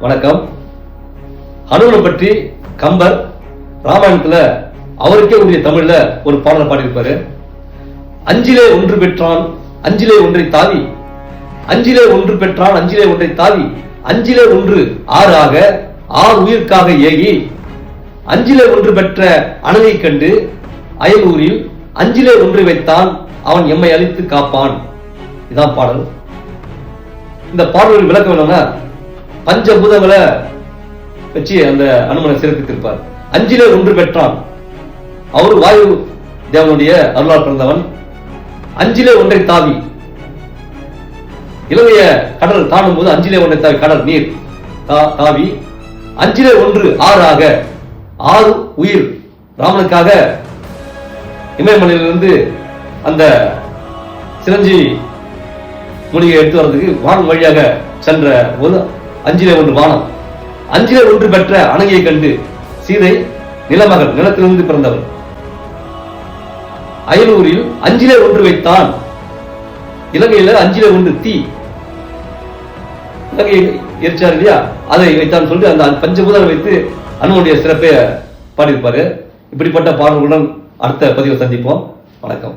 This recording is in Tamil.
வணக்கம். ஹனுமனை பற்றி கம்பர் ராமாயணத்துல அவருக்கே உரிய தமிழ்ல ஒரு பாடல் பாடியிருப்பாரு. அஞ்சிலே ஒன்று பெற்றான் அஞ்சிலே ஒன்றை தாவி. அஞ்சிலே ஒன்று பெற்றான் அஞ்சிலே ஒன்றை தாவி. அஞ்சிலே ஒன்று ஆறு ஆக ஆறு உயிர்க்காக ஏகி. அஞ்சிலே ஒன்று பெற்ற அணலை கண்டு அயலூரில் அஞ்சிலே ஒன்று வைத்தான் அவன் எம்மை அழித்து காப்பான். இதான் பாடல். இந்த பாடலுக்கு விளக்கம் என்னன்னா பஞ்சபூதங்களை வச்சு அந்த அனுமனை சிறப்பித்திருப்பார். அஞ்சிலே ஒன்று பெற்றான். அவர் வாயு தேவனுடைய அருளால் பிறந்தவன். அஞ்சிலே ஒன்றை தாவி. இலங்கைய கடல் தாண்டும் போது அஞ்சிலே ஒன்றை தாவி கடல் நீர் தாவி. அஞ்சிலே ஒன்று ஆறு ஆக ஆறு உயிர். ராமனுக்காக இமயமலையிலிருந்து அந்த சிரஞ்சி மூலிகை எடுத்து வர்றதுக்கு வான் வழியாக சென்ற போது அஞ்சிலே ஒன்று வானம். அஞ்சிலே ஒன்று பெற்ற அணங்கியை கண்டு சீதை நிலமகள் நிலத்திலிருந்து பிறந்தவர் அயலூரில் அஞ்சிலே ஒன்று வைத்தான். இலங்கையில அஞ்சிலே ஒன்று தீ. இலங்கை எரிச்சார் இல்லையா? அதை வைத்தான் சொல்லிட்டு அந்த பஞ்சபூதம் வைத்து அனுமனுடைய சிறப்பை பாடியிருப்பாரு. இப்படிப்பட்ட பாடல்களுடன் அடுத்த பதிவை சந்திப்போம். வணக்கம்.